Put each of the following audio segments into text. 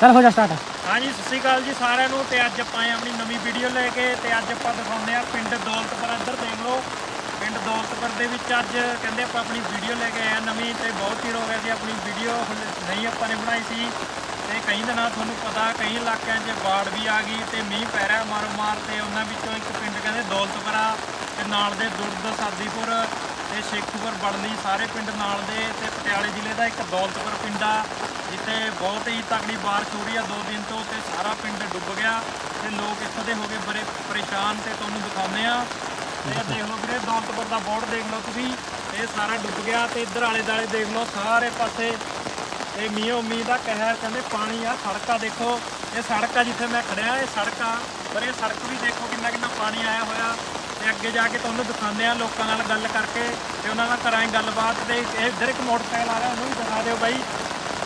ਚੱਲ ਹੋ ਜਾ ਸਟਾਰਟ ਹਾਂਜੀ, ਸਤਿ ਸ਼੍ਰੀ ਅਕਾਲ ਜੀ ਸਾਰਿਆਂ ਨੂੰ ਤੇ ਅੱਜ ਆਪਾਂ ਆਏ ਆਪਣੀ ਨਵੀਂ ਵੀਡੀਓ ਲੈ ਕੇ ਤੇ ਅੱਜ ਆਪਾਂ ਦਿਖਾਉਂਦੇ ਆ ਪਿੰਡ ਦੌਲਤਪੁਰ ਇੱਧਰ, ਦੇਖ ਲਓ। ਪਿੰਡ ਦੌਲਤਪੁਰ ਦੇ ਵਿੱਚ ਅੱਜ ਕਹਿੰਦੇ ਆਪਾਂ ਆਪਣੀ ਵੀਡੀਓ ਲੈ ਕੇ ਆਏ ਆ ਨਵੀਂ ਤੇ ਬਹੁਤ ਚਿਰ ਹੋ ਗਿਆ ਜੀ, ਆਪਣੀ ਵੀਡੀਓ ਨਹੀਂ ਆਪਾਂ ਨੇ ਬਣਾਈ ਸੀ। ਤੇ ਕਈ ਦਿਨਾਂ ਤੁਹਾਨੂੰ ਪਤਾ, ਕਈ ਇਲਾਕਿਆਂ 'ਚ ਬਾੜ ਵੀ ਆ ਗਈ ਤੇ ਮੀਂਹ ਪੈ ਰਿਹਾ ਮਾਰੋ ਮਾਰ ਤੇ ਉਹਨਾਂ ਵਿੱਚੋਂ ਇੱਕ ਪਿੰਡ ਕਹਿੰਦੇ ਦੌਲਤਪੁਰ ਆ ਤੇ ਨਾਲ ਦੇ ਦੁਰਦ ਸਾਦੀਪੁਰ ਤੇ ਸ਼ੇਖੂਪੁਰ ਬੜਲੀ ਸਾਰੇ ਪਿੰਡ ਨਾਲ ਦੇ ਤੇ ਪਟਿਆਲੇ ਜ਼ਿਲ੍ਹੇ ਦਾ ਇੱਕ ਦੌਲਤਪੁਰ ਪਿੰਡ ਆ, ਜਿੱਥੇ ਬਹੁਤ ਹੀ ਤਕੜੀ ਬਾਰਿਸ਼ ਹੋ ਰਹੀ ਆ ਦੋ ਦਿਨ ਤੋਂ ਤੇ ਸਾਰਾ ਪਿੰਡ ਡੁੱਬ ਗਿਆ ਤੇ ਲੋਕ ਇੱਥੋਂ ਦੇ ਹੋ ਗਏ ਬੜੇ ਪਰੇਸ਼ਾਨ ਤੇ ਤੁਹਾਨੂੰ ਦਿਖਾਉਂਦੇ ਆ। ਤੇ ਦੇਖ ਲਓ ਵੀਰੇ, ਦੌਲਤਪੁਰ ਦਾ ਬੋਰਡ ਦੇਖ ਲਓ ਤੁਸੀਂ, ਇਹ ਸਾਰਾ ਡੁੱਬ ਗਿਆ ਤੇ ਇੱਧਰ ਆਲੇ ਦਾਲੇ ਦੇਖ ਲਓ, ਸਾਰੇ ਪਾਸੇ ਇਹ ਮੀਂਹੋਂ ਮੀਂਹ ਦਾ ਕਹਿਰ, ਕਹਿੰਦੇ ਪਾਣੀ ਆ, ਸੜਕਾਂ ਦੇਖੋ, ਇਹ ਸੜਕ ਆ ਜਿੱਥੇ ਮੈਂ ਖੜਿਆ, ਇਹ ਸੜਕ ਆ, ਪਰ ਇਹ ਸੜਕ ਵੀ ਦੇਖੋ ਕਿੰਨਾ ਕਿੰਨਾ ਪਾਣੀ ਆਇਆ ਹੋਇਆ। ਤੇ ਅੱਗੇ ਜਾ ਕੇ ਤੁਹਾਨੂੰ ਦਿਖਾਉਂਦੇ ਆ ਲੋਕਾਂ ਨਾਲ ਗੱਲ ਕਰਕੇ ਤੇ ਉਹਨਾਂ ਨਾਲ ਕਰਾਂਗੇ ਗੱਲਬਾਤ ਤੇ ਇਹ ਇੱਧਰ ਇੱਕ ਮੋਟਰਸਾਈਕਲ ਆ ਰਿਹਾ ਉਹਨੂੰ ਵੀ ਦਿਖਾ ਦਿਓ ਬਾਈ।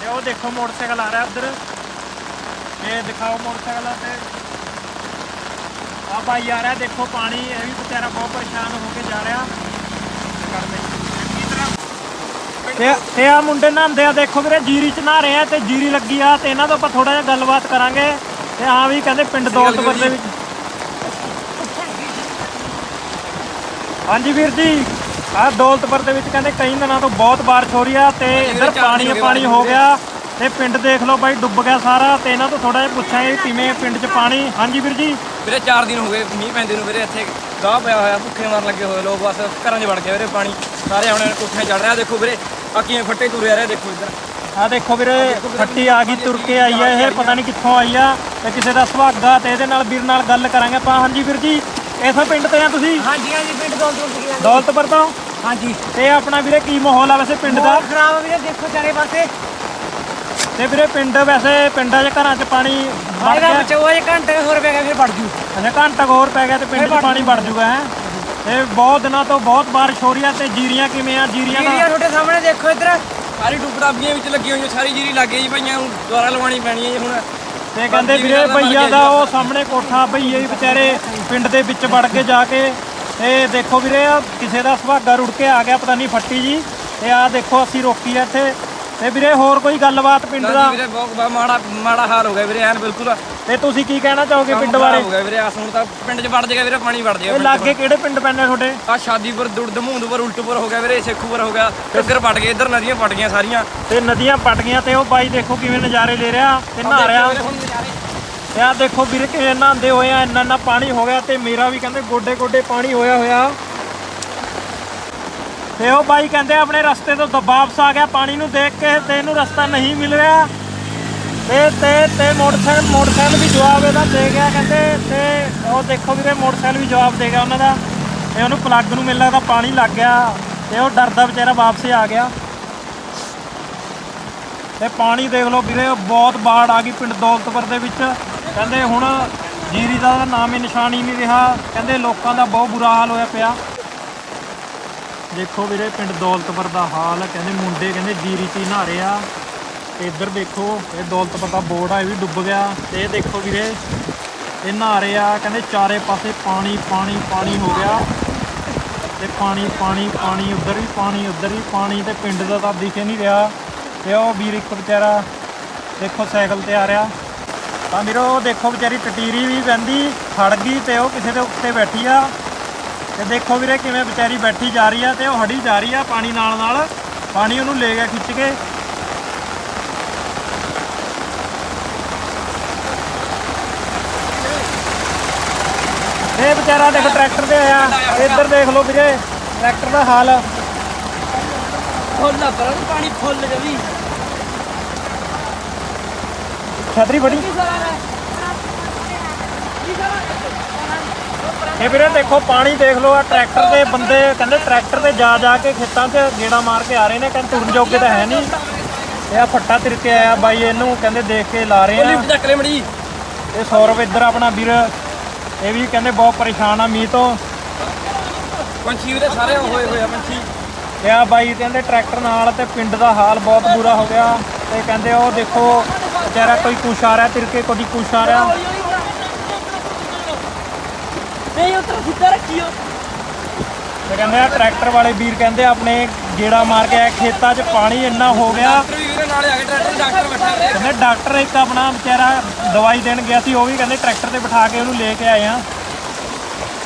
ਤੇ ਉਹ ਦੇਖੋ ਮੋਟਰਸਾਈਕਲ ਆ ਰਿਹਾ ਉੱਧਰ ਇਹ ਦਿਖਾਓ ਮੋਟਰਸਾਈਕਲ ਤੇ। ਆ ਭਾਈ ਆ ਰਿਹਾ ਦੇਖੋ ਪਾਣੀ ਇਹ ਵੀ ਵਿਚਾਰਾ ਬਹੁਤ ਪਰੇਸ਼ਾਨ ਹੋ ਕੇ ਜਾ ਰਿਹਾ। ਤੇ ਤੇ ਆ ਮੁੰਡੇ ਨਹਾਉਂਦੇ ਆ ਦੇਖੋ ਵੀਰੇ ਜੀਰੀ ਚ ਨਹਾ ਰਹੇ ਆ ਤੇ ਜੀਰੀ ਲੱਗੀ ਆ ਤੇ ਇਹਨਾਂ ਤੋਂ ਆਪਾਂ ਥੋੜਾ ਜਿਹਾ ਗੱਲਬਾਤ ਕਰਾਂਗੇ। ਤੇ ਆ ਵੀ ਕਹਿੰਦੇ ਪਿੰਡ ਦੌਲਤਪੁਰ ਦੇ ਵਿੱਚ ਹਾਂਜੀ ਵੀਰ ਜੀ ਆ ਦੌਲਤਪੁਰ ਦੇ ਵਿੱਚ ਕਹਿੰਦੇ ਕਈ ਦਿਨਾਂ ਤੋਂ ਬਹੁਤ ਬਾਰਿਸ਼ ਹੋ ਰਹੀ ਆ ਤੇ ਇੱਧਰ ਪਾਣੀ ਪਾਣੀ ਹੋ ਗਿਆ ਤੇ ਪਿੰਡ ਦੇਖ ਲਓ ਬਾਈ ਡੁੱਬ ਗਿਆ ਸਾਰਾ ਤੇ ਇਹਨਾਂ ਤੋਂ ਥੋੜਾ ਜਿਹਾ ਪੁੱਛਾਂਗੇ ਕਿਵੇਂ ਪਿੰਡ 'ਚ ਪਾਣੀ। ਹਾਂਜੀ ਵੀਰ ਜੀ। ਵੀਰੇ 4 ਦਿਨ ਹੋ ਗਏ ਮੀਂਹ ਪੈਂਦੇ ਨੂੰ ਵੀਰੇ ਇੱਥੇ ਗਾਹ ਪਿਆ ਹੋਇਆ ਭੁੱਖੇ ਮਾਰਨ ਲੱਗੇ ਹੋਏ ਲੋਕ ਬਸ ਘਰਾਂ 'ਚ ਵੜ ਗਏ ਵੀਰੇ ਪਾਣੀ। ਸਾਰੇ ਹੁਣ ਕੋਠੇ ਚੜ ਰਿਹਾ ਦੇਖੋ ਵੀਰੇ ਆ ਕਿਵੇਂ ਫੱਟੇ ਤੁਰੇ ਆ ਰਹੇ ਦੇਖੋ ਇੱਧਰ। ਆ ਦੇਖੋ ਵੀਰੇ ਫੱਟੀ ਆ ਗਈ ਤੁਰ ਕੇ ਆਈ ਆ ਇਹ ਪਤਾ ਨਹੀਂ ਕਿੱਥੋਂ ਆਈ ਆ ਤੇ ਕਿਸੇ ਦਾ ਸੁਹਾਗਾ ਤੇ ਇਹਦੇ ਨਾਲ ਵੀਰ ਨਾਲ ਗੱਲ ਕਰਾਂਗੇ ਆਪਾਂ। ਹਾਂਜੀ ਵੀਰ ਜੀ ਇਥੋਂ ਪਿੰਡ ਤੋਂ ਆ ਤੁਸੀਂ? ਹਾਂਜੀ ਹਾਂਜੀ ਪਿੰਡ ਤੋਂ ਤੋਂ। ਗਿਆ ਦੌਲਤਪੁਰ ਤੋਂ ਹਾਂਜੀ। ਤੇ ਆਪਣਾ ਵੀਰੇ ਕੀ ਮਾਹੌਲ ਆ ਵੈਸੇ ਪਿੰਡ ਦਾ? ਬਹੁਤ ਖਰਾਬ ਆ ਵੀਰੇ ਦੇਖੋ ਚਾਰੇ ਪਾਸੇ। ਤੇ ਵੀਰੇ ਪਿੰਡ ਵੈਸੇ ਪਿੰਡਾਂ 'ਚ ਘਰਾਂ 'ਚ ਪਾਣੀ ਵੜ ਆਏਗਾ ਗਿਆ। ਬਚਾਓ ਇਹ ਘੰਟੇ ਹੋਰ ਪੈ ਗਿਆ ਫਿਰ ਵੜ ਜੂ। ਅੱਛਾ ਘੰਟਾ ਕੁ ਹੋਰ ਪੈ ਗਿਆ ਤੇ ਪਿੰਡ 'ਚ ਪਾਣੀ ਵੜ ਜੂਗਾ ਹੈ। ਤੇ ਬਹੁਤ ਦਿਨਾਂ ਤੋਂ ਬਹੁਤ ਬਾਰਿਸ਼ ਹੋ ਰਹੀ ਆ ਤੇ ਜੀਰੀਆਂ ਕਿਵੇਂ ਆ? ਜੀਰੀਆਂ ਜੀਰੀਆਂ ਦਾ ਤੁਹਾਡੇ ਸਾਹਮਣੇ ਦੇਖੋ ਇੱਧਰ। ਸਾਰੀ ਡੁੱਬੜਾਬੀਆਂ ਵਿੱਚ ਲੱਗੀ ਹੋਈਆਂ ਸਾਰੀ ਜੀਰੀ ਲੱਗ ਗਈ ਜੀ ਭਈਆਂ ਹੁਣ ਦੁਬਾਰਾ ਲਵਾਉਣੀ ਪੈਣੀ ਹੈ ਜੀ ਹੁਣ। ਤੇ ਕਹਿੰਦੇ ਵੀਰੇ ਭਈਆ ਦਾ ਉਹ ਸਾਹਮਣੇ ਕੋਠਾ ਭਈਏ ਵੀ ਵਿਚਾਰੇ ਪਿੰਡ ਦੇ ਵਿੱਚ ਵੜ ਕੇ ਜਾ ਕੇ ਤੇ ਦੇਖੋ ਵੀਰੇ ਆ ਕਿਸੇ ਦਾ ਸੁਹਾਗਾ ਰੁੜ ਕੇ ਆ ਗਿਆ ਪਤਾ ਨਹੀਂ ਫੱਟੀ ਜੀ। ਤੇ ਆ ਦੇਖੋ ਅਸੀਂ ਰੋਕੀ ਆ ਇੱਥੇ। ਤੇ ਵੀਰੇ ਹੋਰ ਕੋਈ ਗੱਲਬਾਤ ਪਿੰਡ ਦਾ? ਵੀਰੇ ਬਹੁਤ ਬਹੁਤ ਮਾੜਾ ਮਾੜਾ ਹਾਲ ਹੋ ਗਿਆ ਵੀਰੇ ਐਨ ਬਿਲਕੁਲ ਤੇ ਤੁਸੀਂ ਕੀ ਕਹਿਣਾ ਚਾਹੋਗੇ ਪਿੰਡ ਬਾਰੇ? ਹੋ ਗਿਆ ਵੀਰੇ ਆਸ ਹੁਣ ਤਾਂ ਪਿੰਡ 'ਚ ਵੜ ਜਾਏਗਾ ਵੀਰੇ ਪਾਣੀ ਵੜ ਇਹ ਜਾਏਗਾ ਲਾਗੇ ਕਿਹੜੇ ਪਿੰਡ ਪੈਂਦੇ ਤੁਹਾਡੇ? ਆ ਸ਼ਾਦੀਪੁਰ ਦੁਰਦ ਮਹੂੰਦਪੁਰ ਉਲਟਪੁਰ ਹੋ ਗਿਆ ਵੀਰੇ ਸੇਖੂਪੁਰ ਹੋ ਗਿਆ ਇੱਧਰ ਪਟ ਗਏ ਇੱਧਰ ਨਦੀਆਂ ਪਟ ਗਈਆਂ ਸਾਰੀਆਂ। ਤੇ ਨਦੀਆਂ ਪਟ ਗਈਆਂ ਤੇ ਉਹ ਬਾਈ ਦੇਖੋ ਕਿਵੇਂ ਨਜ਼ਾਰੇ ਲੈ ਰਿਹਾ ਤੇ ਨਹਾ ਰਿਹਾ। ਤੇ ਆ ਦੇਖੋ ਵੀਰੇ ਕਿਵੇਂ ਨਹਾਉਂਦੇ ਹੋਏ ਆ ਇੰਨਾ ਇੰਨਾ ਪਾਣੀ ਹੋ ਗਿਆ ਤੇ ਮੇਰਾ ਵੀ ਕਹਿੰਦੇ ਗੋਡੇ ਗੋਡੇ ਪਾਣੀ ਹੋਇਆ ਹੋਇਆ। ਤੇ ਉਹ ਬਾਈ ਕਹਿੰਦੇ ਆਪਣੇ ਰਸਤੇ ਤੋਂ ਦ- ਵਾਪਸ ਆ ਗਿਆ ਪਾਣੀ ਨੂੰ ਦੇਖ ਕੇ ਤੇ ਇਹਨੂੰ ਰਸਤਾ ਨਹੀਂ ਮਿਲ ਰਿਹਾ। ਤੇ ਤੇ ਤੇ ਮੋਟਰਸਾਈਕਲ ਮੋਟਰਸਾਈਕਲ ਵੀ ਜਵਾਬ ਇਹਦਾ ਦੇ ਗਿਆ, ਕਹਿੰਦੇ ਤੇ ਉਹ ਦੇਖੋ ਵੀਰੇ, ਮੋਟਰਸਾਈਕਲ ਵੀ ਜਵਾਬ ਦੇ ਗਿਆ ਉਹਨਾਂ ਦਾ। ਤੇ ਉਹਨੂੰ ਪਲੱਗ ਨੂੰ ਮਿਲ ਤਾਂ ਪਾਣੀ ਲੱਗ ਗਿਆ ਤੇ ਉਹ ਡਰਦਾ ਵਿਚਾਰਾ ਵਾਪਸ ਆ ਗਿਆ। ਤੇ ਪਾਣੀ ਦੇਖ ਲਓ ਵੀਰੇ ਬਹੁਤ ਬਾੜ ਆ ਗਈ ਪਿੰਡ ਦੌਲਤਪੁਰ ਦੇ ਵਿੱਚ। ਕਹਿੰਦੇ ਹੁਣ ਜੀਰੀ ਦਾ ਨਾਮ ਹੀ ਨਿਸ਼ਾਨ ਹੀ ਨਹੀਂ ਰਿਹਾ। ਕਹਿੰਦੇ ਲੋਕਾਂ ਦਾ ਬਹੁਤ ਬੁਰਾ ਹਾਲ ਹੋਇਆ ਪਿਆ। ਦੇਖੋ ਵੀਰੇ, ਪਿੰਡ ਦੌਲਤਪੁਰ ਦਾ ਹਾਲ, ਕਹਿੰਦੇ ਮੁੰਡੇ ਕਹਿੰਦੇ ਜੀਰੀ 'ਚ ਹੀ ਨਹਾ ਰਹੇ ਆ। ਤੇ ਇੱਧਰ ਦੇਖੋ, ਇਹ ਦੌਲਤਪੁਰ ਦਾ ਬੋਰਡ ਆ, ਇਹ ਵੀ ਡੁੱਬ ਗਿਆ। ਤੇ ਇਹ ਦੇਖੋ ਵੀਰੇ, ਇਹ ਨਹਾ ਰਹੇ ਆ, ਕਹਿੰਦੇ ਚਾਰੇ ਪਾਸੇ ਪਾਣੀ ਪਾਣੀ ਪਾਣੀ ਹੋ ਗਿਆ। ਤੇ ਪਾਣੀ ਪਾਣੀ ਪਾਣੀ, ਉੱਧਰ ਵੀ ਪਾਣੀ, ਉੱਧਰ ਵੀ ਪਾਣੀ, ਤੇ ਪਿੰਡ ਦਾ ਤਾਂ ਦਿਖੇ ਨਹੀਂ ਰਿਹਾ। ਤੇ ਉਹ ਵੀਰ ਇੱਕ ਵਿਚਾਰਾ ਦੇਖੋ ਸਾਈਕਲ ਤੇ ਆ ਰਿਹਾ। ਤਾਂ ਵੀਰੋ, ਉਹ ਦੇਖੋ ਵਿਚਾਰੀ ਟਟੀਰੀ ਵੀ ਬੰਦੀ ਖੜ ਗਈ ਤੇ ਉਹ ਕਿਸੇ ਦੇ ਉੱਤੇ ਬੈਠੀ ਆ। ਤੇ ਦੇਖੋ ਵੀਰੇ ਕਿਵੇਂ ਵਿਚਾਰੀ ਬੈਠੀ ਜਾ ਰਹੀ ਆ ਤੇ ਉਹ ਹੜੀ ਜਾ ਰਹੀ ਆ ਪਾਣੀ ਨਾਲ ਨਾਲ ਪਾਣੀ ਉਹਨੂੰ ਲੈ ਗਿਆ ਖਿੱਚ ਕੇ। ਵਿਚਾਰਾ ਦੇਖ ਟਰੈਕਟਰ ਤੇ ਆਇਆ। ਇੱਧਰ ਦੇਖ ਲਓ ਵੀਰੇ ਟਰੈਕਟਰ ਦਾ ਹਾਲ। ਫੁੱਲ ਬਰਨ ਪਾਣੀ ਫੁੱਲ ਜਵੀ ਛਤਰੀ ਫੜੀ। ਇਹ ਵੀਰੇ ਦੇਖੋ ਪਾਣੀ ਦੇਖ ਲਓ ਆ ਟਰੈਕਟਰ ਦੇ ਬੰਦੇ ਕਹਿੰਦੇ ਟਰੈਕਟਰ ਤੇ ਜਾ ਜਾ ਕੇ ਖੇਤਾਂ 'ਚ ਗੇੜਾ ਮਾਰ ਕੇ ਆ ਰਹੇ ਨੇ ਕਹਿੰਦੇ ਤੁਰਨ ਜੋਗੇ ਤਾਂ ਹੈ ਨਹੀਂ। ਇਹ ਆ ਫੱਟਾ ਤਿਰ ਕੇ ਆਇਆ ਬਾਈ ਇਹਨੂੰ ਕਹਿੰਦੇ ਦੇਖ ਕੇ ਲਾ ਰਹੇ ਆ। ਇਹ ਸੌਰਵ ਇੱਧਰ ਆਪਣਾ ਵੀਰ ਇਹ ਵੀ ਕਹਿੰਦੇ ਬਹੁਤ ਪਰੇਸ਼ਾਨ ਆ ਮੀਂਹ ਤੋਂ। ਪੰਛੀ ਵੀਰੇ ਸਾਰੇ ਹੋਏ ਹੋਏ ਆ ਪੰਛੀ। ਤੇ ਆ ਬਾਈ ਕਹਿੰਦੇ ਟਰੈਕਟਰ ਨਾਲ ਤੇ ਪਿੰਡ ਦਾ ਹਾਲ ਬਹੁਤ ਬੁਰਾ ਹੋ ਗਿਆ। ਤੇ ਕਹਿੰਦੇ ਉਹ ਦੇਖੋ ਵਿਚਾਰਾ ਕੋਈ ਕੁਛ ਆ ਰਿਹਾ ਤਿਰ ਕੇ ਕੋਈ ਕੁਛ ਆ ਰਿਹਾ। ਨਹੀਂ ਉਤਰ ਸਿੱਧਾ ਰੱਖਿਓ। ਤੇ ਕਹਿੰਦੇ ਆ ਟਰੈਕਟਰ ਵਾਲੇ ਵੀਰ ਕਹਿੰਦੇ ਆਪਣੇ ਗੇੜਾ ਮਾਰ ਕੇ ਖੇਤਾਂ 'ਚ ਪਾਣੀ ਇੰਨਾ ਹੋ ਗਿਆ। ਵਾਲੇ ਆ ਗਏ ਟਰੈਕਟਰ ਡਾਕਟਰ ਬੈਠਾ ਕਹਿੰਦੇ ਡਾਕਟਰ ਇੱਕ ਆਪਣਾ ਵਿਚਾਰਾ ਦਵਾਈ ਦੇਣ ਗਿਆ ਸੀ ਉਹ ਵੀ ਕਹਿੰਦੇ ਟਰੈਕਟਰ ਤੇ ਬਿਠਾ ਕੇ ਉਹਨੂੰ ਲੈ ਕੇ ਆਏ ਆ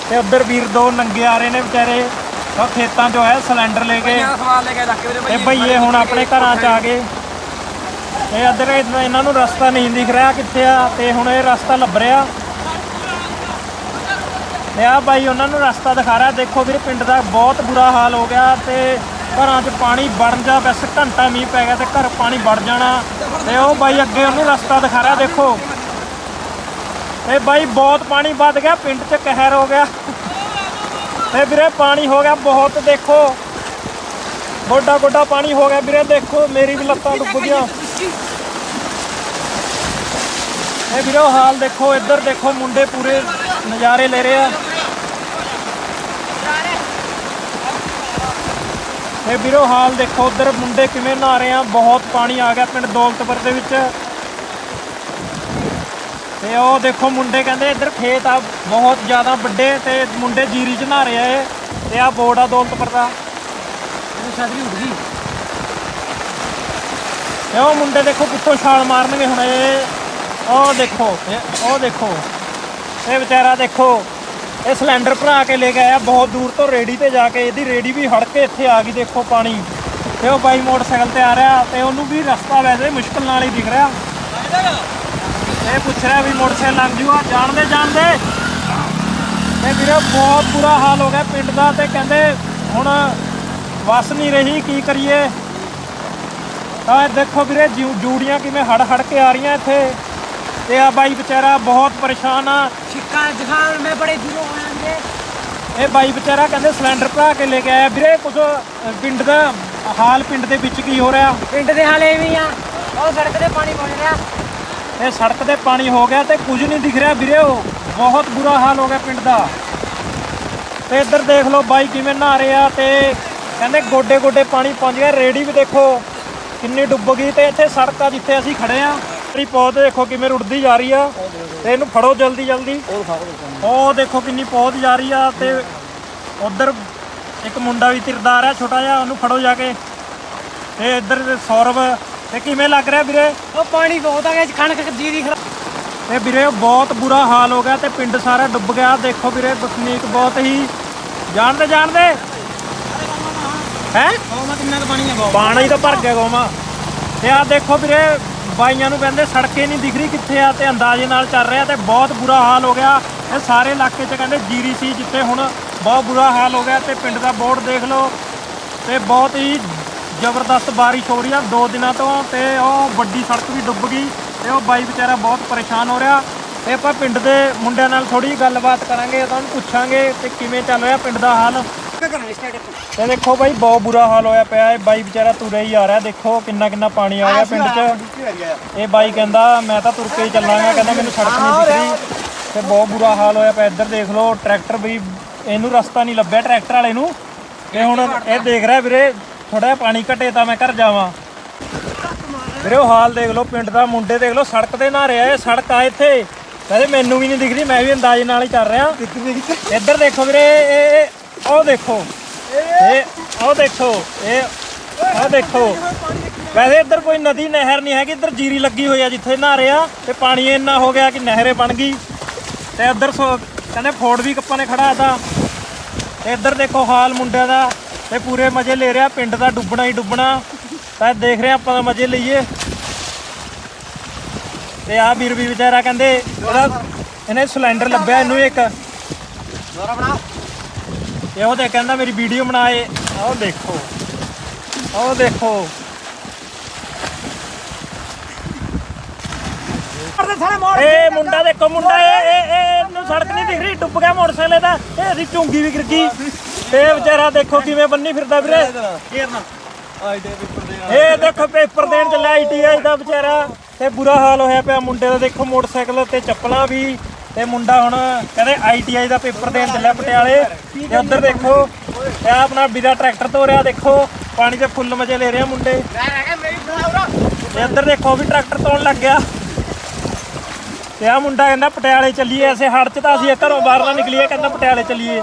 ਤੇ ਉਧਰ ਵੀਰ ਦੋ ਨੰਗੇ ਆ ਰਹੇ ਨੇ ਵਿਚਾਰੇ ਉਹ ਖੇਤਾਂ 'ਚੋਂ ਆਇਆ ਸਿਲੰਡਰ ਲੈ ਕੇ। ਲੈ ਵੀਰੇ ਇਹ ਭਈਏ ਹੁਣ ਆਪਣੇ ਘਰਾਂ 'ਚ ਆ ਗਏ। ਤੇ ਅੱਧਰ ਇਹਨਾਂ ਨੂੰ ਰਸਤਾ ਨਹੀਂ ਦਿਖ ਰਿਹਾ ਕਿੱਥੇ ਆ ਤੇ ਹੁਣ ਇਹ ਰਸਤਾ ਲੱਭ ਰਿਹਾ। ਤੇ ਆ ਬਾਈ ਉਹਨਾਂ ਨੂੰ ਰਸਤਾ ਦਿਖਾ ਰਿਹਾ ਦੇਖੋ ਵੀਰੇ ਪਿੰਡ ਦਾ ਬਹੁਤ ਬੁਰਾ ਹਾਲ ਹੋ ਗਿਆ ਤੇ ਘਰਾਂ 'ਚ ਪਾਣੀ ਵੜਨ ਜਾ ਬਸ ਘੰਟਾ ਮੀਂਹ ਪੈ ਗਿਆ ਤੇ ਘਰ ਪਾਣੀ ਵੜ ਜਾਣਾ। ਤੇ ਉਹ ਬਾਈ ਅੱਗੇ ਉਹਨੂੰ ਰਸਤਾ ਦਿਖਾ ਰਿਹਾ, ਦੇਖੋ। ਤੇ ਬਾਈ ਬਹੁਤ ਪਾਣੀ ਵੱਧ ਗਿਆ, ਪਿੰਡ 'ਚ ਕਹਿਰ ਹੋ ਗਿਆ। ਤੇ ਵੀਰੇ ਪਾਣੀ ਹੋ ਗਿਆ ਬਹੁਤ, ਦੇਖੋ। ਗੋਡਾ ਗੋਡਾ ਪਾਣੀ ਹੋ ਗਿਆ ਵੀਰੇ, ਦੇਖੋ, ਮੇਰੀ ਵੀ ਲੱਤਾਂ ਡੁੱਬ ਗਈਆਂ। ਇਹ ਵੀਰੋ ਹਾਲ ਦੇਖੋ, ਇੱਧਰ ਦੇਖੋ, ਮੁੰਡੇ ਪੂਰੇ ਨਜ਼ਾਰੇ ਲੈ ਰਹੇ ਆ। ਇਹ ਵੀਰੇ ਹਾਲ ਦੇਖੋ ਉਧਰ ਮੁੰਡੇ ਕਿਵੇਂ ਨਹਾ ਰਹੇ ਆ? ਬਹੁਤ ਪਾਣੀ ਆ ਗਿਆ ਪਿੰਡ ਦੌਲਤਪੁਰ ਦੇ ਵਿੱਚ। ਤੇ ਉਹ ਦੇਖੋ ਮੁੰਡੇ ਕਹਿੰਦੇ ਇੱਧਰ ਖੇਤ ਆ ਬਹੁਤ ਜ਼ਿਆਦਾ ਵੱਡੇ ਤੇ ਮੁੰਡੇ ਜੀਰੀ ਚ ਨਹਾ ਰਹੇ ਆ ਇਹ। ਤੇ ਆ ਬੋਰਡ ਆ ਦੌਲਤਪੁਰ ਦਾ। ਇਹ ਛਤਰੀ ਉੱਡ ਗਈ। ਤੇ ਉਹ ਮੁੰਡੇ ਦੇਖੋ ਕਿੱਥੋਂ ਛਾਲ ਮਾਰਨਗੇ ਹੁਣ ਇਹ। ਉਹ ਦੇਖੋ ਉਹ ਦੇਖੋ। ਇਹ ਵਿਚਾਰਾ ਦੇਖੋ ਇਹ ਸਿਲੰਡਰ ਭਰਾ ਕੇ ਲੈ ਕੇ ਆਇਆ, ਬਹੁਤ ਦੂਰ ਤੋਂ ਰੇੜੀ ਤੇ ਜਾ ਕੇ, ਇਹਦੀ ਰੇੜੀ ਵੀ ਹੜ ਕੇ ਇੱਥੇ ਆ ਗਈ, ਦੇਖੋ ਪਾਣੀ। ਤੇ ਉਹ ਬਾਈ ਮੋਟਰਸਾਈਕਲ ਤੇ ਆ ਰਿਹਾ ਤੇ ਉਹਨੂੰ ਵੀ ਰਸਤਾ ਵੈਸੇ ਮੁਸ਼ਕਲ ਨਾਲ ਹੀ ਦਿਖ ਰਿਹਾ। ਇਹ ਪੁੱਛ ਰਿਹਾ ਵੀ ਮੋਟਰਸਾਈਕਲ ਲੰਘ ਜੂਗਾ, ਜਾਣਦੇ ਜਾਣਦੇ। ਤੇ ਵੀਰੇ, ਬਹੁਤ ਬੁਰਾ ਹਾਲ ਹੋ ਗਿਆ ਪਿੰਡ ਦਾ ਤੇ ਕਹਿੰਦੇ ਹੁਣ ਵਸ ਨਹੀਂ ਰਹੀ, ਕੀ ਕਰੀਏ? ਤਾਂ ਦੇਖੋ ਵੀਰੇ ਜਿਉ- ਜੂੜੀਆਂ ਕਿਵੇਂ ਹੜ ਹੜ ਕੇ ਆ ਰਹੀਆਂ ਇੱਥੇ। ਤੇ ਆ ਬਾਈ ਵਿਚਾਰਾ ਬਹੁਤ ਪਰੇਸ਼ਾਨ ਆ। ਛਿੱਕਾ ਜਖਾਨ ਮੈਂ ਬੜੇ ਦੂਰੋਂ ਆਇਆ ਇਹ ਬਾਈ ਵਿਚਾਰਾ ਕਹਿੰਦੇ ਸਿਲੰਡਰ ਭਰਾ ਕੇ ਲੈ ਕੇ ਆਇਆ। ਵੀਰੇ ਕੁਝ ਪਿੰਡ ਦਾ ਹਾਲ ਪਿੰਡ ਦੇ ਵਿੱਚ ਕੀ ਹੋ ਰਿਹਾ? ਪਿੰਡ ਦੇ ਹਾਲ ਐਵੇਂ ਆ। ਉਹ ਸੜਕ ਤੇ ਪਾਣੀ ਪਹੁੰਚ ਰਿਹਾ। ਇਹ ਸੜਕ ਤੇ ਪਾਣੀ ਹੋ ਗਿਆ ਤੇ ਕੁਝ ਨਹੀਂ ਦਿਖ ਰਿਹਾ ਵੀਰੇ ਉਹ। ਬਹੁਤ ਬੁਰਾ ਹਾਲ ਹੋ ਗਿਆ ਪਿੰਡ ਦਾ। ਤੇ ਇੱਧਰ ਦੇਖ ਲਓ ਬਾਈ ਕਿਵੇਂ ਨਹਾ ਰਹੇ ਆ ਤੇ ਕਹਿੰਦੇ ਗੋਡੇ ਗੋਡੇ ਪਾਣੀ ਪਹੁੰਚ ਗਿਆ। ਰੇੜੀ ਵੀ ਦੇਖੋ ਕਿੰਨੀ ਡੁੱਬ ਗਈ ਤੇ ਇੱਥੇ ਸੜਕ ਆ ਜਿੱਥੇ ਅਸੀਂ ਖੜੇ ਆ ਤੇਰੀ ਪੌਦ ਦੇਖੋ ਕਿਵੇਂ ਰੁੜਦੀ ਜਾ ਰਹੀ ਆ ਤੇ ਇਹਨੂੰ ਫੜੋ ਜਲਦੀ ਜਲਦੀ। ਉਹ ਦੇਖੋ ਕਿੰਨੀ ਪੌਦ ਜਾ ਰਹੀ ਆ ਤੇ ਉਧਰ ਇੱਕ ਮੁੰਡਾ ਵੀ ਤਿਰਦਾ ਆ ਰਿਹਾ ਛੋਟਾ ਜਿਹਾ ਉਹਨੂੰ ਫੜੋ ਜਾ ਕੇ। ਤੇ ਇੱਧਰ ਸੌਰਵ ਤੇ ਕਿਵੇਂ ਲੱਗ ਰਿਹਾ ਵੀਰੇ? ਉਹ ਪਾਣੀ ਬਹੁਤ ਆ ਗਿਆ ਕਣਕ ਜੀਰੀ ਖਰਾ ਇਹ ਵੀਰੇ ਬਹੁਤ ਬੁਰਾ ਹਾਲ ਹੋ ਗਿਆ ਤੇ ਪਿੰਡ ਸਾਰਾ ਡੁੱਬ ਗਿਆ। ਦੇਖੋ ਵੀਰੇ ਵਸਨੀਕ ਬਹੁਤ ਹੀ। ਜਾਣਦੇ ਜਾਣਦੇ? ਹੈ? ਉਹ ਮਤ ਕਿੰਨਾ ਕੁ ਪਾਣੀ ਆ ਪਾਣੀ ਤਾਂ ਭਰ ਗਿਆ ਗੋਮਾ ਤੇ ਆ ਦੇਖੋ ਵੀਰੇ ਬਾਈਆਂ ਨੂੰ ਕਹਿੰਦੇ ਸੜਕੇ ਨਹੀਂ ਦਿਖ ਰਹੀ, ਕਿੱਥੇ ਆ ਤੇ ਅੰਦਾਜ਼ੇ ਨਾਲ ਚੱਲ ਰਿਹਾ ਤੇ ਬਹੁਤ ਬੁਰਾ ਹਾਲ ਹੋ ਗਿਆ। ਇਹ ਸਾਰੇ ਇਲਾਕੇ 'ਚ ਕਹਿੰਦੇ ਜੀਰੀ ਸੀ ਜਿੱਥੇ ਹੁਣ ਬਹੁਤ ਬੁਰਾ ਹਾਲ ਹੋ ਗਿਆ ਤੇ ਪਿੰਡ ਦਾ ਬੋਰਡ ਦੇਖ ਲਓ ਤੇ ਬਹੁਤ ਹੀ ਜ਼ਬਰਦਸਤ ਬਾਰਿਸ਼ ਹੋ ਰਹੀ ਆ ਦੋ ਦਿਨਾਂ ਤੋਂ ਤੇ ਉਹ ਵੱਡੀ ਸੜਕ ਵੀ ਡੁੱਬ ਗਈ ਤੇ ਉਹ ਬਾਈ ਵਿਚਾਰਾ ਬਹੁਤ ਪਰੇਸ਼ਾਨ ਹੋ ਰਿਹਾ। ਤੇ ਆਪਾਂ ਪਿੰਡ ਦੇ ਮੁੰਡਿਆਂ ਨਾਲ ਥੋੜੀ ਗੱਲਬਾਤ ਕਰਾਂਗੇ ਤਾਂ ਉਹਨੂੰ ਪੁੱਛਾਂਗੇ ਤੇ ਕਿਵੇਂ ਚੱਲ ਰਿਹਾ ਪਿੰਡ ਦਾ ਹਾਲ। ਸਟਾਰਟ ਤੇ ਦੇਖੋ ਬਾਈ ਬਹੁਤ ਬੁਰਾ ਹਾਲ ਹੋਇਆ ਪਿਆ। ਇਹ ਬਾਈ ਵਿਚਾਰਾ ਤੁਰਿਆ ਹੀ ਆ ਰਿਹਾ। ਦੇਖੋ ਕਿੰਨਾ ਕਿੰਨਾ ਪਾਣੀ ਆ ਗਿਆ ਪਿੰਡ 'ਚ। ਇਹ ਬਾਈ ਕਹਿੰਦਾ ਮੈਂ ਤਾਂ ਤੁਰ ਕੇ ਹੀ ਚੱਲਾਂਗਾ। ਕਹਿੰਦਾ ਮੈਨੂੰ ਸੜਕ ਨਹੀਂ ਦਿਖ ਰਹੀ। ਤੇ ਬਹੁਤ ਬੁਰਾ ਹਾਲ ਹੋਇਆ ਪਿਆ। ਇੱਧਰ ਦੇਖ ਲਓ ਟਰੈਕਟਰ ਵੀ ਇਹਨੂੰ ਰਸਤਾ ਨਹੀਂ ਲੱਭਿਆ ਟਰੈਕਟਰ ਵਾਲੇ ਨੂੰ। ਤੇ ਹੁਣ ਇਹ ਦੇਖ ਰਿਹਾ ਵੀਰੇ ਥੋੜਾ ਜਿਹਾ ਪਾਣੀ ਘਟੇ ਤਾਂ ਮੈਂ ਘਰ ਜਾਵਾਂ। ਵੀਰੇ ਉਹ ਹਾਲ ਦੇਖ ਲਓ ਪਿੰਡ ਦਾ ਮੁੰਡੇ ਦੇਖ ਲਓ ਸੜਕ ਤੇ ਨਹਾ ਰਿਹਾ। ਇਹ ਸੜਕ ਆ ਇੱਥੇ। ਕਹਿੰਦੇ ਮੈਨੂੰ ਵੀ ਨਹੀਂ ਦਿਖ ਰਹੀ ਮੈਂ ਵੀ ਅੰਦਾਜ਼ੇ ਨਾਲ ਹੀ ਚੱਲ ਰਿਹਾ। ਇੱਧਰ ਦੇਖੋ ਵੀਰੇ ਇਹ ਉਹ ਦੇਖੋ। ਇਹ ਉਹ ਦੇਖੋ। ਇਹ ਉਹ ਦੇਖੋ। ਵੈਸੇ ਇੱਧਰ ਕੋਈ ਨਦੀ, ਨਹਿਰ ਨਹੀਂ ਹੈਗੀ। ਇੱਧਰ ਜੀਰੀ ਲੱਗੀ ਹੋਈ ਆ ਜਿੱਥੇ ਨਹਾ ਰਿਹਾ ਤੇ ਪਾਣੀ ਇੰਨਾ ਹੋ ਗਿਆ ਕਿ ਨਹਿਰੇ ਬਣ ਗਈ। ਤੇ ਇੱਧਰ ਕਹਿੰਦੇ ਫੋੜ ਵੀ ਕੱਪਾਂ ਨੇ ਖੜਾ ਤੇ ਇੱਧਰ ਦੇਖੋ ਹਾਲ ਮੁੰਡਿਆਂ ਦਾ। ਤੇ ਪੂਰੇ ਮਜ਼ੇ ਲੈ ਰਿਹਾ। ਪਿੰਡ ਦਾ ਡੁੱਬਣਾ ਹੀ ਡੁੱਬਣਾ। ਤਾਂ ਦੇਖ ਰਹੇ ਆਪਾਂ ਤਾਂ ਮਜ਼ੇ ਲਈਏ। ਤੇ ਆ ਵੀਰ ਵੀ ਵਿਚਾਰਾ ਕਹਿੰਦੇ, ਇਹਦਾ ਇਹਨੇ ਸਿਲੰਡਰ ਲੱਭਿਆ ਇਹਨੂੰ ਇੱਕ। ਦੁਆਰਾ ਬਣਾ। ਤੇ ਤੇ ਕਹਿੰਦਾ ਮੇਰੀ ਵੀਡੀਓ ਬਣਾਏ। ਆਹ ਦੇਖੋ। ਆਹ ਦੇਖੋ। ਕਰਦੇ ਮੁੰਡਾ ਦੇਖੋ, ਮੁੰਡਾ ਇਹ ਇਹ ਇਹ ਇਹਨੂੰ ਸੜਕ ਨਹੀਂ ਦਿਖ ਰਹੀ, ਡੁੱਬ ਗਿਆ ਮੋਟਰਸਾਈਕਲ ਦਾ ਇਹ ਅਸੀਂ ਝੁੰਗੀ ਵੀ ਗਿਰ ਗਈ। ਤੇ ਵਿਚਾਰਾ ਦੇਖੋ ਕਿਵੇਂ ਬੰਨੀ ਫਿਰਦਾ ਵੀਰੇ। ਘੇਰਨਾ ਇਹ ਦੇਖੋ ਪੇਪਰ ਦੇਣ ਚੱਲਿਆ ਆਈਟੀਆਈ ਦਾ ਵਿਚਾਰਾ। ਤੇ ਬੁਰਾ ਹਾਲ ਹੋਇਆ ਪਿਆ ਮੁੰਡੇ ਦਾ। ਦੇਖੋ ਮੋਟਰਸਾਈਕਲ ਤੇ ਚੱਪਲਾਂ ਵੀ। ਤੇ ਮੁੰਡਾ ਹੁਣ ਕਹਿੰਦੇ ਆਈਟੀਆਈ ਦਾ ਪੇਪਰ ਦੇਣ ਚੱਲਿਆ ਪਟਿਆਲੇ। ਤੇ ਉੱਧਰ ਦੇਖੋ, ਇਹ ਆਪਣਾ ਵੀਰਾ ਟਰੈਕਟਰ ਤੋਂ ਰਿਹਾ ਦੇਖੋ, ਪਾਣੀ ਦੇ ਫੁੱਲ ਮਜ਼ੇ ਲੈ ਰਹੇ ਮੁੰਡੇ। ਮੈਂ ਤੇ ਇੱਧਰ ਦੇਖੋ ਵੀ ਟਰੈਕਟਰ ਧੋਣ ਲੱਗ ਗਿਆ। ਤੇ ਆ ਮੁੰਡਾ ਕਹਿੰਦਾ, ਪਟਿਆਲੇ ਚੱਲੀਏ, ਐਸੇ ਹੜ ਚ ਤਾਂ ਅਸੀਂ ਘਰੋਂ ਬਾਹਰ ਨਾ ਨਿਕਲੀਏ, ਕਹਿੰਦਾ ਪਟਿਆਲੇ ਚੱਲੀਏ।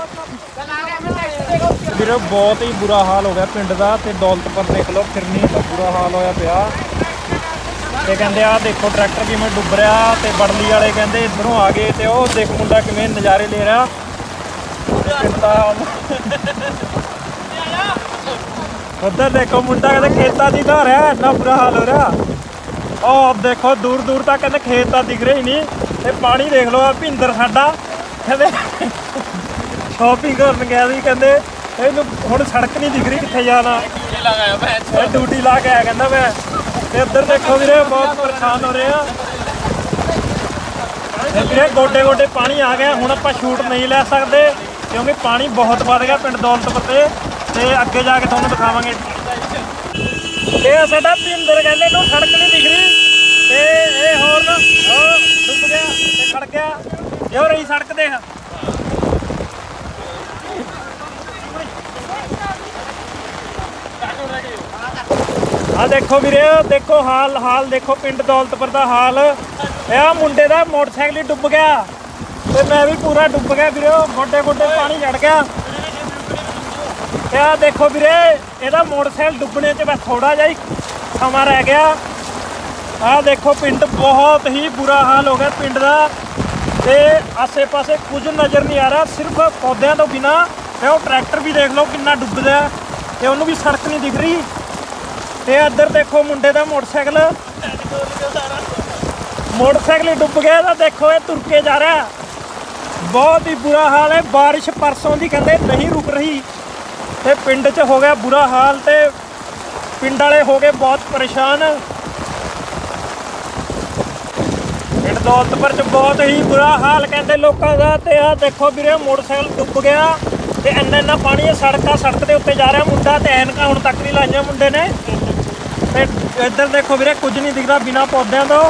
ਚੱਲ ਵੀਰੇ, ਬਹੁਤ ਹੀ ਬੁਰਾ ਹਾਲ ਹੋ ਗਿਆ ਪਿੰਡ ਦਾ, ਤੇ ਦੌਲਤਪੁਰ ਦੇਖ ਲਓ ਫਿਰਨੀ ਦਾ ਬੁਰਾ ਹਾਲ ਹੋਇਆ ਪਿਆ। ਤੇ ਕਹਿੰਦੇ ਆ ਦੇਖੋ ਟਰੈਕਟਰ ਕਿਵੇਂ ਡੁੱਬ ਰਿਹਾ ਤੇ ਬੜਲੀ ਵਾਲੇ ਕਹਿੰਦੇ ਇਧਰੋਂ ਆ ਗਏ ਤੇ ਉਹ ਦੇਖ ਮੁੰਡਾ ਕਿਵੇਂ ਨਜ਼ਾਰੇ ਲੈ ਰਿਹਾ। ਉੱਧਰ ਦੇਖੋ ਮੁੰਡਾ ਕਹਿੰਦੇ ਖੇਤਾਂ ਦੀ ਧਾ ਰਿਹਾ ਇੰਨਾ ਬੁਰਾ ਹਾਲ ਹੋ ਰਿਹਾ। ਉਹ ਦੇਖੋ ਦੂਰ ਦੂਰ ਤੱਕ ਕਹਿੰਦੇ ਖੇਤ ਤਾਂ ਦਿਖ ਰਹੇ ਹੀ ਨਹੀਂ। ਤੇ ਪਾਣੀ ਦੇਖ ਲਓ ਆ ਭਿੰਦਰ ਸਾਡਾ। ਕਹਿੰਦੇ ਸ਼ਾਪਿੰਗ ਕਰਨ ਗਿਆ ਸੀ ਕਹਿੰਦੇ ਇਹਨੂੰ ਹੁਣ ਸੜਕ ਨਹੀਂ ਦਿਖ ਰਹੀ ਕਿੱਥੇ ਜਾਣਾ। ਇਹ ਡਿਊਟੀ ਲਾ ਕੇ ਆਇਆ ਕਹਿੰਦਾ ਮੈਂ। ਤੇ ਉੱਧਰ ਦੇਖੋ ਵੀਰੇ, ਬਹੁਤ ਪਰੇਸ਼ਾਨ ਹੋ ਰਹੇ ਆ। ਵੀਰੇ, ਗੋਡੇ ਗੋਡੇ ਪਾਣੀ ਆ ਗਿਆ, ਹੁਣ ਆਪਾਂ ਸ਼ੂਟ ਨਹੀਂ ਲੈ ਸਕਦੇ, ਕਿਉਂਕਿ ਪਾਣੀ ਬਹੁਤ ਵੱਧ ਗਿਆ ਪਿੰਡ ਦੌਲਤਪੁਰ ਤੇ ਤੇ ਅੱਗੇ ਜਾ ਕੇ ਤੁਹਾਨੂੰ ਦਿਖਾਵਾਂਗੇ। ਇਹ ਸਾਡਾ ਭਿੰਦਰ ਕਹਿੰਦੇ ਨੂੰ ਸੜਕ ਨਹੀਂ ਦਿਖ ਰਹੀ। ਤੇ ਇਹ ਹੋਰ ਨਾ ਉਹ ਡੁੱਬ ਗਿਆ ਤੇ ਖੜ ਗਿਆ। ਜੋ ਰਹੀ ਸੜਕ ਦੇਖ ਆ ਦੇਖੋ ਵੀਰੇ ਦੇਖੋ ਹਾਲ ਹਾਲ ਦੇਖੋ ਪਿੰਡ ਦੌਲਤਪੁਰ ਦਾ ਹਾਲ। ਇਹ ਆ ਮੁੰਡੇ ਦਾ ਮੋਟਰਸਾਈਕਲ ਹੀ ਡੁੱਬ ਗਿਆ। ਤੇ ਮੈਂ ਵੀ ਪੂਰਾ ਡੁੱਬ ਗਿਆ ਵੀਰੇ ਗੋਡੇ ਗੋਡੇ ਪਾਣੀ ਚੜ ਗਿਆ। ਤੇ ਆ ਦੇਖੋ ਵੀਰੇ, ਇਹਦਾ ਮੋਟਰਸਾਈਕਲ ਡੁੱਬਣੇ 'ਚ ਬਸ ਥੋੜਾ ਜਿਹਾ ਹੀ ਸਮਾਂ ਰਹਿ ਗਿਆ। ਆ ਦੇਖੋ ਪਿੰਡ ਬਹੁਤ ਹੀ ਬੁਰਾ ਹਾਲ ਹੋ ਗਿਆ ਪਿੰਡ ਦਾ। ਤੇ ਆਸੇ-ਪਾਸੇ ਕੁਝ ਨਜ਼ਰ ਨਹੀਂ ਆ ਰਿਹਾ, ਸਿਰਫ ਪੌਦਿਆਂ ਤੋਂ ਬਿਨਾ। ਤੇ ਉਹ ਟਰੈਕਟਰ ਵੀ ਦੇਖ ਲਓ ਕਿੰਨਾ ਡੁੱਬਦਾ। ਹੈ ਤੇ ਉਹਨੂੰ ਵੀ ਸੜਕ ਨਹੀਂ ਦਿਖ ਰਹੀ। ਤੇ ਇੱਧਰ ਦੇਖੋ ਮੁੰਡੇ ਦਾ ਮੋਟਰਸਾਈਕਲ। ਮੋਟਰਸਾਈਕਲ ਹੀ ਡੁੱਬ ਗਿਆ, ਤਾਂ ਦੇਖੋ ਇਹ ਤੁਰ ਕੇ ਜਾ ਰਿਹਾ। ਬਹੁਤ ਹੀ ਬੁਰਾ ਹਾਲ ਹੈ, ਬਾਰਿਸ਼ ਪਰਸੋਂ ਦੀ ਕਹਿੰਦੇ ਨਹੀਂ ਰੁਕ ਰਹੀ। ਤੇ ਪਿੰਡ 'ਚ ਹੋ ਗਿਆ ਬੁਰਾ ਹਾਲ ਤੇ ਪਿੰਡ ਵਾਲੇ ਹੋ ਗਏ ਬਹੁਤ ਪਰੇਸ਼ਾਨ। ਪਿੰਡ ਦੌਲਤਪੁਰ 'ਚ ਬਹੁਤ ਹੀ ਬੁਰਾ ਹਾਲ ਕਹਿੰਦੇ ਲੋਕਾਂ ਦਾ ਤੇ ਆਹ ਦੇਖੋ ਵੀਰੇ ਮੋਟਰਸਾਈਕਲ ਡੁੱਬ ਗਿਆ ਤੇ ਇੰਨਾ ਇੰਨਾ ਪਾਣੀ ਇਹ ਸੜਕਾਂ ਸੜਕ ਦੇ ਉੱਤੇ ਜਾ ਰਿਹਾ ਮੁੰਡਾ ਤੇ ਐਨਕਾਂ ਹੁਣ ਤੱਕ ਨਹੀਂ ਲਾਈਆਂ ਮੁੰਡੇ ਨੇ। ਤੇ ਇੱਧਰ ਦੇਖੋ ਵੀਰੇ, ਕੁਝ ਨਹੀਂ ਦਿਖਦਾ ਬਿਨਾ ਪੌਦਿਆਂ ਤੋਂ।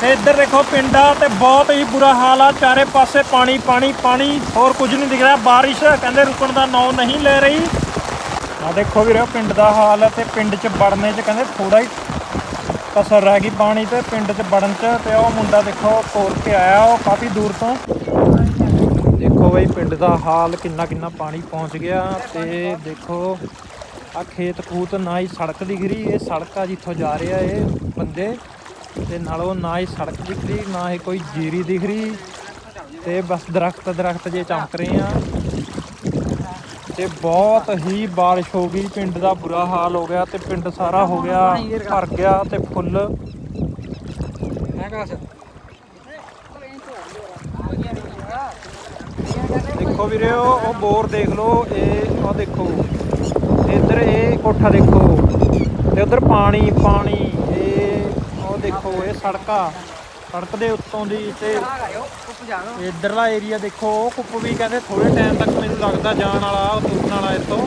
ਤੇ ਇੱਧਰ ਦੇਖੋ ਪਿੰਡ ਆ ਤੇ ਬਹੁਤ ਹੀ ਬੁਰਾ ਹਾਲ ਆ। ਚਾਰੇ ਪਾਸੇ ਪਾਣੀ ਪਾਣੀ ਪਾਣੀ, ਹੋਰ ਕੁਝ ਨਹੀਂ ਦਿਖ ਰਿਹਾ ਬਾਰਿਸ਼ ਕਹਿੰਦੇ ਰੁਕਣ ਦਾ ਨਾਂ ਨਹੀਂ ਲੈ ਰਹੀ। ਆ ਦੇਖੋ ਵੀਰੇ ਪਿੰਡ ਦਾ ਹਾਲ ਹੈ ਤੇ ਪਿੰਡ 'ਚ ਵੜਨੇ 'ਚ ਕਹਿੰਦੇ ਥੋੜਾ ਹੀ ਕਸਰ ਰਹਿ ਗਈ ਪਾਣੀ ਤੇ, ਪਿੰਡ 'ਚ ਵੜਨ 'ਚ। ਤੇ ਉਹ ਮੁੰਡਾ ਦੇਖੋ ਤੋਰ ਕੇ ਆਇਆ, ਉਹ ਕਾਫੀ ਦੂਰ ਤੋਂ। ਦੇਖੋ ਬਈ, ਪਿੰਡ ਦਾ ਹਾਲ ਕਿੰਨਾ ਕਿੰਨਾ ਪਾਣੀ ਪਹੁੰਚ ਗਿਆ ਤੇ ਦੇਖੋ ਆ ਖੇਤ ਖੂਤ ਨਾ ਹੀ ਸੜਕ ਦਿਖ ਰਹੀ, ਇਹ ਸੜਕ ਆ ਜਿੱਥੋਂ ਜਾ ਰਿਹਾ ਇਹ ਬੰਦੇ, ਤੇ ਨਾਲੋਂ ਨਾ ਹੀ ਸੜਕ ਦਿਖ ਰਹੀ, ਨਾ ਹੀ ਕੋਈ ਜੀਰੀ ਦਿਖ ਰਹੀ, ਤੇ ਬਸ ਦਰਖਤ ਦਰਖਤ ਜੇ ਚਮਕ ਰਹੇ ਆ। ਤੇ ਬਹੁਤ ਹੀ ਬਾਰਿਸ਼ ਹੋ ਗਈ, ਪਿੰਡ ਦਾ ਬੁਰਾ ਹਾਲ ਹੋ ਗਿਆ, ਤੇ ਪਿੰਡ ਸਾਰਾ ਹੋ ਗਿਆ, ਭਰ ਗਿਆ, ਤੇ ਫੁੱਲ। ਦੇਖੋ ਵੀਰੇ ਉਹ ਬੋਰ ਦੇਖ ਲਓ, ਇਹ ਉਹ ਦੇਖੋ। ਇੱਧਰ ਇਹ ਕੋਠਾ ਦੇਖੋ ਤੇ ਉਧਰ ਪਾਣੀ ਪਾਣੀ, ਇਹ ਉਹ ਦੇਖੋ, ਇਹ ਸੜਕਾਂ, ਸੜਕ ਦੇ ਉੱਤੋਂ ਦੀ ਤੇ ਇਧਰਲਾ ਏਰੀਆ ਦੇਖੋ, ਉਹ ਕੁੱਪ ਵੀ ਕਹਿੰਦੇ ਥੋੜੇ ਟਾਈਮ ਤੱਕ ਮੈਨੂੰ ਲੱਗਦਾ ਜਾਣ ਵਾਲਾ, ਉਹ ਤੁਰਨ ਵਾਲਾ ਇੱਥੋਂ।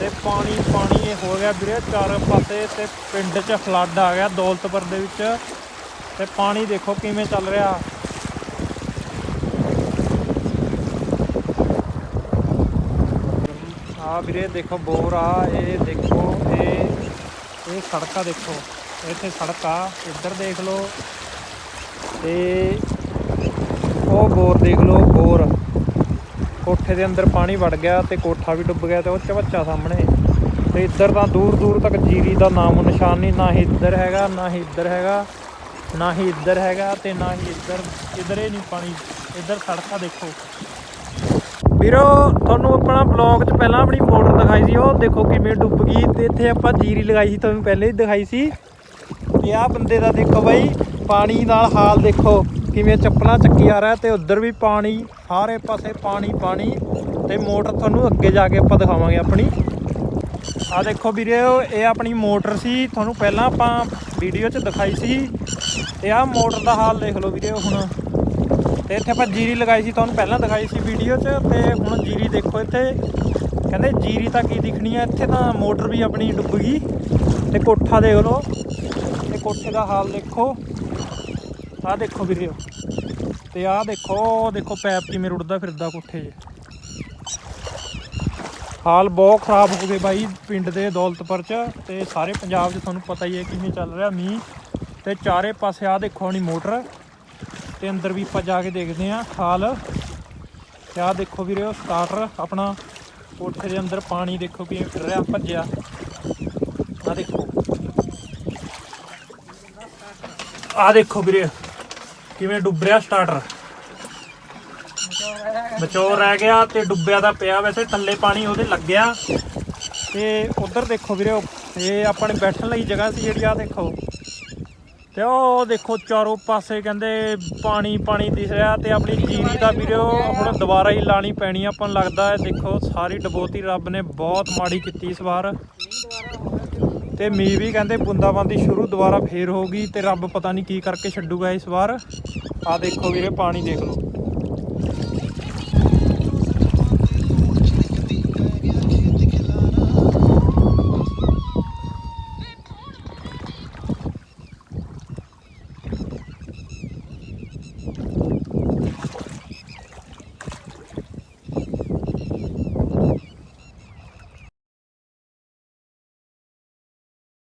ਤੇ ਪਾਣੀ ਪਾਣੀ ਇਹ ਹੋ ਗਿਆ ਵੀਰੇ, ਚਾਰ ਪਾਸੇ ਤੇ ਪਿੰਡ 'ਚ ਫਲੱਡ ਆ ਗਿਆ, ਦੌਲਤਪੁਰ ਦੇ ਵਿੱਚ। ਤੇ ਪਾਣੀ ਦੇਖੋ ਕਿਵੇਂ ਚੱਲ ਰਿਹਾ। ਆ ਵੀਰੇ ਦੇਖੋ ਬੋਰ ਆ, ਇਹ ਦੇਖੋ, ਇਹ ਇਹ ਸੜਕਾਂ ਦੇਖੋ। ਇੱਥੇ ਸੜਕ ਆ, ਇੱਧਰ ਦੇਖ ਲਓ। ਤੇ ਉਹ ਬੋਰ ਦੇਖ ਲਓ, ਬੋਰ। ਕੋਠੇ ਦੇ ਅੰਦਰ ਪਾਣੀ ਵੜ ਗਿਆ ਤੇ ਕੋਠਾ ਵੀ ਡੁੱਬ ਗਿਆ ਤੇ ਉਹ ਚਵੱਚਾ ਸਾਹਮਣੇ। ਤੇ ਇੱਧਰ ਤਾਂ ਦੂਰ ਦੂਰ ਤੱਕ ਜੀਰੀ ਦਾ ਨਾਮੋ ਨਿਸ਼ਾਨ ਨਹੀਂ, ਨਾ ਹੀ ਇੱਧਰ ਹੈਗਾ, ਨਾ ਹੀ ਇੱਧਰ ਹੈਗਾ, ਨਾ ਹੀ ਇੱਧਰ ਹੈਗਾ ਤੇ ਨਾ ਹੀ ਇੱਧਰ ਇੱਧਰ ਇਹ ਨਹੀਂ ਪਾਣੀ, ਇੱਧਰ ਸੜਕਾਂ ਦੇਖੋ। ਵੀਰੋ, ਤੁਹਾਨੂੰ ਆਪਣਾ ਬਲੌਗ 'ਚ ਪਹਿਲਾਂ ਆਪਣੀ ਮੋਟਰ ਦਿਖਾਈ ਸੀ, ਉਹ ਦੇਖੋ ਕਿਵੇਂ ਡੁੱਬ ਗਈ ਤੇ ਇੱਥੇ ਆਪਾਂ ਜੀਰੀ ਲਗਾਈ ਸੀ, ਤੁਹਾਨੂੰ ਪਹਿਲੇ ਹੀ ਦਿਖਾਈ ਸੀ। ਤੇ ਆਹ ਬੰਦੇ ਦਾ ਦੇਖੋ ਬਾਈ, ਪਾਣੀ ਨਾਲ ਹਾਲ ਦੇਖੋ, ਕਿਵੇਂ ਚੱਪਲਾਂ ਚੱਕੀ ਆ ਰਿਹਾ, ਤੇ ਉੱਧਰ ਵੀ ਪਾਣੀ, ਸਾਰੇ ਪਾਸੇ ਪਾਣੀ ਪਾਣੀ, ਤੇ ਮੋਟਰ ਤੁਹਾਨੂੰ ਅੱਗੇ ਜਾ ਕੇ ਆਪਾਂ ਦਿਖਾਵਾਂਗੇ ਆਪਣੀ। ਆ ਦੇਖੋ ਵੀਰੇ, ਇਹ ਆਪਣੀ ਮੋਟਰ ਸੀ, ਤੁਹਾਨੂੰ ਪਹਿਲਾਂ ਆਪਾਂ ਵੀਡੀਓ 'ਚ ਦਿਖਾਈ ਸੀ। ਤੇ ਆਹ ਮੋਟਰ ਦਾ ਹਾਲ ਦੇਖ ਲਓ ਵੀਰੇ ਹੁਣ। ਤੇ ਇੱਥੇ ਆਪਾਂ ਜੀਰੀ ਲਗਾਈ ਸੀ, ਤੁਹਾਨੂੰ ਪਹਿਲਾਂ ਦਿਖਾਈ ਸੀ ਵੀਡੀਓ 'ਚ, ਤੇ ਹੁਣ ਜੀਰੀ ਦੇਖੋ ਇੱਥੇ। ਕਹਿੰਦੇ ਜੀਰੀ ਤਾਂ ਕੀ ਦਿਖਣੀ ਹੈ ਇੱਥੇ ਤਾਂ ਮੋਟਰ ਵੀ ਆਪਣੀ ਡੁੱਬ ਗਈ। ਤੇ ਕੋਠਾ ਦੇਖ ਲਓ, ਤੇ ਕੋਠੇ ਦਾ ਹਾਲ ਦੇਖੋ। ਆਹ ਦੇਖੋ ਵੀਰੇ ਤੇ ਆਹ ਦੇਖੋ, ਉਹ ਦੇਖੋ ਪੈਪ ਕਿਵੇਂ ਰੁੜਦਾ ਫਿਰਦਾ ਕੋਠੇ 'ਚ। ਹਾਲ ਬਹੁਤ ਖਰਾਬ ਹੋ ਗਏ ਬਾਈ ਪਿੰਡ ਦੇ ਦੌਲਤਪੁਰ 'ਚ, ਤੇ ਸਾਰੇ ਪੰਜਾਬ 'ਚ ਤੁਹਾਨੂੰ ਪਤਾ ਹੀ ਹੈ ਕਿਵੇਂ ਚੱਲ ਰਿਹਾ ਮੀਂਹ। ਤੇ ਚਾਰੇ ਪਾਸੇ ਆਹ ਦੇਖੋ ਹਣੀ ਮੋਟਰ। ਤੇ ਅੰਦਰ ਵੀ ਆਪਾਂ ਜਾ ਕੇ ਦੇਖਦੇ ਆਂ ਹਾਲ ਤੇ ਆਹ ਦੇਖੋ ਵੀਰੇ ਉਹ ਸਟਾਰਟਰ ਆਪਣਾ ਕੋਠੇ ਦੇ ਅੰਦਰ ਪਾਣੀ ਦੇਖੋ ਕਿਵੇਂ ਫਿਰ ਰਿਹਾ, ਭੱਜਿਆ। ਆਹ ਦੇਖੋ। ਆ ਦੇਖੋ ਵੀਰੇ, ਕਿਵੇਂ ਡੁੱਬ ਰਿਹਾ ਸਟਾਰਟਰ ਬਚੋ ਰਹਿ ਗਿਆ ਤੇ ਡੁੱਬਿਆ ਦਾ ਪਿਆ ਵੈਸੇ, ਥੱਲੇ ਪਾਣੀ ਉਹਦੇ ਲੱਗਿਆ। ਤੇ ਉਧਰ ਦੇਖੋ ਵੀਰੇ, ਇਹ ਆਪਣੇ ਬੈਠਣ ਲਈ ਜਗ੍ਹਾ ਸੀ ਜਿਹੜੀ ਆ ਦੇਖੋ। ਤੇ ਉਹ ਦੇਖੋ ਚਾਰੋਂ ਪਾਸੇ ਕਹਿੰਦੇ ਪਾਣੀ ਪਾਣੀ ਦਿਸ ਰਿਹਾ ਤੇ ਆਪਣੀ ਜੀਰੀ ਦਾ ਵੀਰੇ ਉਹ ਹੁਣ ਦੁਬਾਰਾ ਹੀ ਲਾਣੀ ਪੈਣੀ ਆਪਾਂ ਨੂੰ ਲੱਗਦਾ ਹੈ ਦੇਖੋ ਸਾਰੀ ਡਬੋਤੀ ਰੱਬ ਨੇ ਬਹੁਤ ਮਾੜੀ ਕੀਤੀ ਇਸ ਵਾਰ। ਤੇ ਮੀਂਹ ਵੀ ਕਹਿੰਦੇ ਬੁੰਦਾਬਾਂਦੀ ਸ਼ੁਰੂ ਦੁਬਾਰਾ ਫੇਰ ਹੋਗੀ ਤੇ ਰੱਬ ਪਤਾ ਨਹੀਂ ਕੀ ਕਰਕੇ ਛੱਡੂਗਾ ਇਸ ਵਾਰ। ਆ ਦੇਖੋ ਵੀਰੇ ਪਾਣੀ ਦੇਖ ਲਓ।